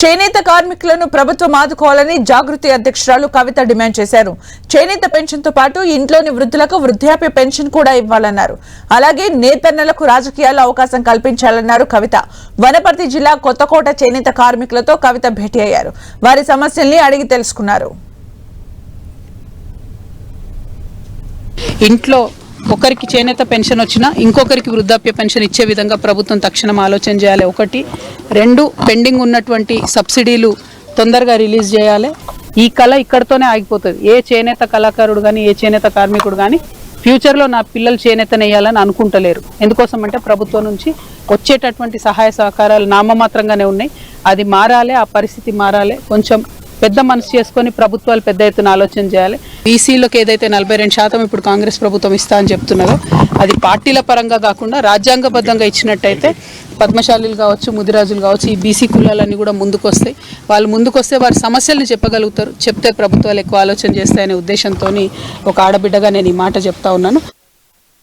చేనేత కార్మికులను ప్రభుత్వం ఆదుకోవాలని జాగృతి అధ్యక్షురాలు కవిత డిమాండ్ చేశారు. చేనేత పెన్షన్తో పాటు ఇంట్లోని వృద్ధులకు వృద్ధాప్య పెన్షన్ కూడా ఇవ్వాలన్నారు. అలాగే నేతన్నలకు రాజకీయాల్లో అవకాశం కల్పించాలన్నారు కవిత. వనపర్తి జిల్లా కొత్తకోట చేనేత కార్మికులతో కవిత భేటీ అయ్యారు. వారి సమస్యల్ని అడిగి తెలుసుకున్నారు. ఇంట్లో ఒకరికి చేనేత పెన్షన్ వచ్చినా ఇంకొకరికి వృద్ధాప్య పెన్షన్ ఇచ్చే విధంగా ప్రభుత్వం తక్షణం ఆలోచన చేయాలి. ఒకటి రెండు పెండింగ్ ఉన్నటువంటి సబ్సిడీలు తొందరగా రిలీజ్ చేయాలి. ఈ కళ ఇక్కడతోనే ఆగిపోతుంది. ఏ చేనేత కళాకారుడు కానీ ఏ చేనేత కార్మికుడు కానీ ఫ్యూచర్లో నా పిల్లలు చేనేతనేయాలని అనుకుంటలేరు. ఎందుకోసం అంటే ప్రభుత్వం నుంచి వచ్చేటటువంటి సహాయ సహకారాలు నామమాత్రంగానే ఉన్నాయి. అది మారాలి ఆ పరిస్థితి మారాలి. కొంచెం పెద్ద మనసు చేసుకొని ప్రభుత్వాలు పెద్ద ఎత్తున ఆలోచన చేయాలి. బీసీలకు ఏదైతే నలభై రెండు శాతం ఇప్పుడు కాంగ్రెస్ ప్రభుత్వం ఇస్తా అని చెప్తున్నారో అది పార్టీల పరంగా కాకుండా రాజ్యాంగబద్ధంగా ఇచ్చినట్టయితే పద్మశాలీలు కావచ్చు ముదిరాజులు కావచ్చు ఈ బీసీ కులాలన్నీ కూడా ముందుకొస్తాయి. వాళ్ళు ముందుకొస్తే వారి సమస్యలను చెప్పగలుగుతారు. చెప్తే ప్రభుత్వాలు ఎక్కువ ఆలోచన చేస్తాయనే ఉద్దేశంతో ఒక ఆడబిడ్డగా నేను ఈ మాట చెప్తా ఉన్నాను.